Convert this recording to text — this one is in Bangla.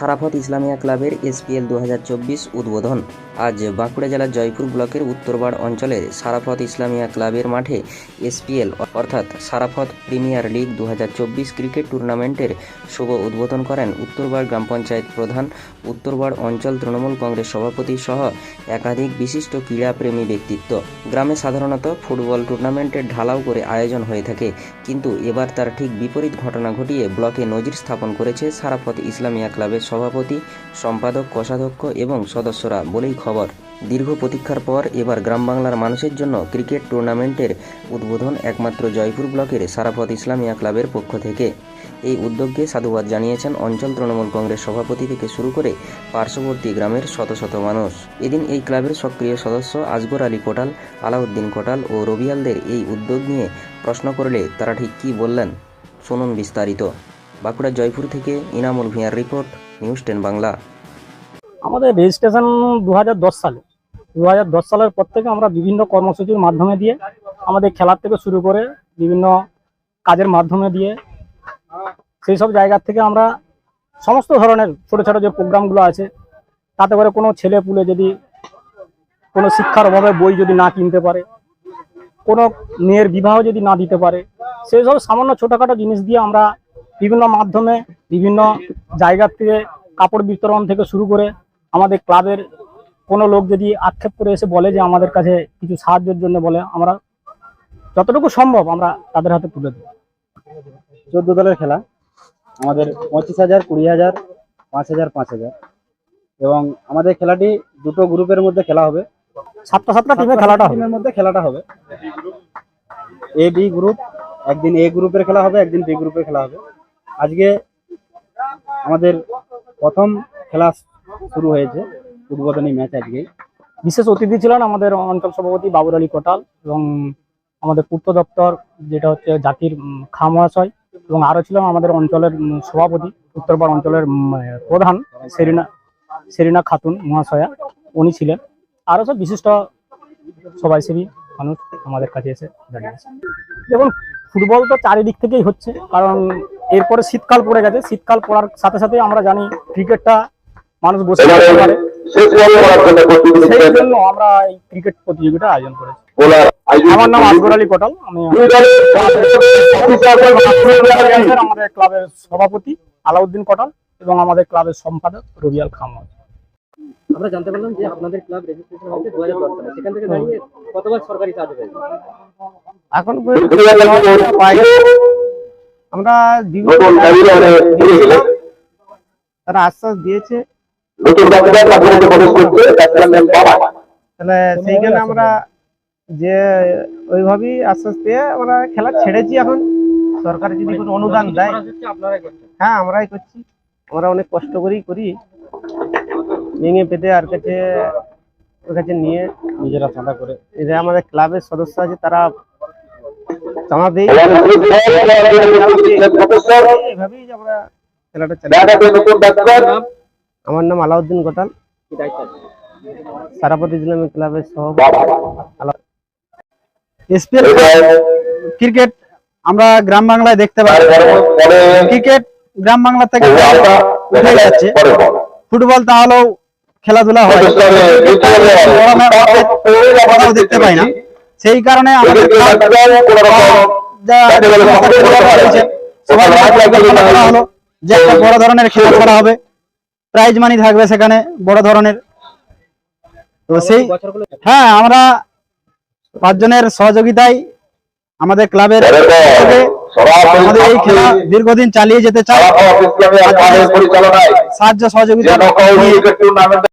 সারাফত ইসলামিয়া ক্লাবের এসপিএল দু হাজার চব্বিশ উদ্বোধন। আজ বাঁকুড়া জেলার জয়পুর ব্লকের উত্তরবাড় অঞ্চলের সারাফত ইসলামিয়া ক্লাবের মাঠে এসপিএল অর্থাৎ সারাফত প্রিমিয়ার লিগ দু হাজার চব্বিশ ক্রিকেট টুর্নামেন্টের শুভ উদ্বোধন করেন উত্তরবাড় গ্রাম পঞ্চায়েত প্রধান, উত্তরবাড় অঞ্চল তৃণমূল কংগ্রেস সভাপতি সহ একাধিক বিশিষ্ট ক্রীড়াপ্রেমী ব্যক্তিত্ব। গ্রামে সাধারণত ফুটবল টুর্নামেন্টের ঢালাও করে আয়োজন হয়ে থাকে, কিন্তু এবার তার ঠিক বিপরীত ঘটনা ঘটিয়ে ব্লকে নজির স্থাপন করেছে সারাফত ইসলামিয়া ক্লাবের সভাপতি, সম্পাদক, কোষাধ্যক্ষ এবং সদস্যরা বলেই খবর। দীর্ঘ প্রতীক্ষার পর এবার গ্রাম বাংলার মানুষের জন্য ক্রিকেট টুর্নামেন্টের উদ্বোধন একমাত্র জয়পুর ব্লকের সারাফত ইসলামিয়া ক্লাবের পক্ষ থেকে। এই উদ্যোগকে সাধুবাদ জানিয়েছেন অঞ্চল তৃণমূল কংগ্রেস সভাপতি থেকে শুরু করে পার্শ্ববর্তী গ্রামের শত শত মানুষ। এদিন এই ক্লাবের সক্রিয় সদস্য আজগর আলী কোটাল, আলাউদ্দিন কোটাল ও রবিয়ালদের এই উদ্যোগ নিয়ে প্রশ্ন করলে তারা ঠিক কী বললেন? শুনুন বিস্তারিত। বাঁকুড়া জয়পুর থেকে ইনামুল ভিয়ার রিপোর্ট, নিউজ টেন বাংলা। আমাদের রেজিস্ট্রেশন দু হাজার দশ সালে। দু হাজার দশ সালের পর থেকে আমরা বিভিন্ন কর্মসূচির মাধ্যমে দিয়ে আমাদের খেলার থেকে শুরু করে বিভিন্ন কাজের মাধ্যমে দিয়ে সেই সব জায়গা থেকে আমরা সমস্ত ধরনের ছোট ছোট যে প্রোগ্রামগুলো আছে, তাতে করে কোনো ছেলে পুলে যদি কোনো শিক্ষার অভাবে বই যদি না কিনতে পারে, কোনো মেয়ের বিবাহ যদি না দিতে পারে, সেই সব সামান্য ছোটোখাটো জিনিস দিয়ে আমরা বিভিন্ন মাধ্যমে বিভিন্ন জায়গার থেকে কাপড় বিতরণ থেকে শুরু করে আমাদের ক্লাবের কোনো লোক যদি আক্ষেপ করে এসে বলে যে আমাদের কাছে কিছু সাহায্যের জন্য বলে আমরা যতটুকু সম্ভব আমরা তাদের হাতে তুলে দেবো। চোদ্দ দলের খেলা। আমাদের পঁচিশ হাজার কুড়ি হাজার পাঁচ হাজার পাঁচ হাজার। এবং আমাদের খেলাটি দুটো গ্রুপের মধ্যে খেলা হবে। সাতটা সাতটা টিমে খেলাটা টিমের মধ্যে খেলাটা হবে। এ বি গ্রুপ একদিন এ গ্রুপের খেলা হবে একদিন বি গ্রুপের খেলা হবে। আজকে আমাদের প্রথম খেলা শুরু হয়েছে উদ্বোধনী ম্যাচ আজকেই বিশেষ অতিথি ছিলেন আমাদের অঞ্চল সভাপতি বাবুর আলী কোটাল এবং আমাদের পূর্ত দপ্তর, যেটা হচ্ছে জাতির খা মহাশয় এবং আরও ছিলেন আমাদের অঞ্চলের সভাপতি উত্তরপাড় অঞ্চলের প্রধান সেরিনা সেরিনা খাতুন মহাশয়া, উনি ছিলেন। আরও সব বিশিষ্ট সবাই সবাইসেবী মানুষ আমাদের কাছে এসে দাঁড়িয়েছে দেখুন, ফুটবল তো চারিদিক থেকেই হচ্ছে, কারণ এরপরে শীতকাল পড়ে গেছে শীতকাল পড়ার সাথে সাথে আমরা জানি ক্রিকেটটা মানুষ বসে থাকতে পারে। সেই জন্য আমরা এই ক্রিকেট প্রতিযোগিতা আয়োজন করেছি। আমার নাম আসগর আলী কোটাল আমি আমাদের ক্লাবের সভাপতি আলাউদ্দিন কোটাল এবং আমাদের ক্লাবের সম্পাদক রবিয়াল খামদ আমরা জানতে পারলাম যে আপনাদের ক্লাব রেজিস্ট্রেশন হয়েছে দু হাজার দশ সালে। সেখান থেকে দাঁড়িয়ে কতবার সরকারি সাহায্য পেয়েছে এখন। আমরা তারা আশ্বাস দিয়েছে। তাহলে সেইখানে আমরা যে ওইভাবেই আশ্বাস পেয়ে আমরা খেলা ছেড়েছি এখন। সরকার যদি কোনো অনুদান দেয় হ্যাঁ আমরাই করছি। আমরা অনেক কষ্ট করেই করি। ভেঙে পেতে আর কাছে ওর কাছে নিয়ে নিজেরা চাঁদা করে। এদের আমাদের ক্লাবের সদস্য আছে তারা চাঁদা আমরা খেলাটা চালাই আমার নাম আলাউদ্দিন গোটাল সারাপতি ইসলামিক ক্লাবের সভাপতি ক্রিকেট আমরা গ্রাম বাংলায় দেখতে পাই ক্রিকেট গ্রাম বাংলা থেকে উঠে যাচ্ছে ফুটবল তাহলেও খেলাধুলা হয় দেখতে পাই না সেই কারণে আমাদের করা হলো যে একটা বড় ধরনের খেলা করা হবে প্রাইজ মানি থাকবে সেখানে বড় ধরনের। তো সেই হ্যাঁ আমরা পাঁচজনের সহযোগিতায় আমাদের ক্লাবের আমাদের এই খেলা দীর্ঘদিন চালিয়ে যেতে চাই। সাহায্য সহযোগিতা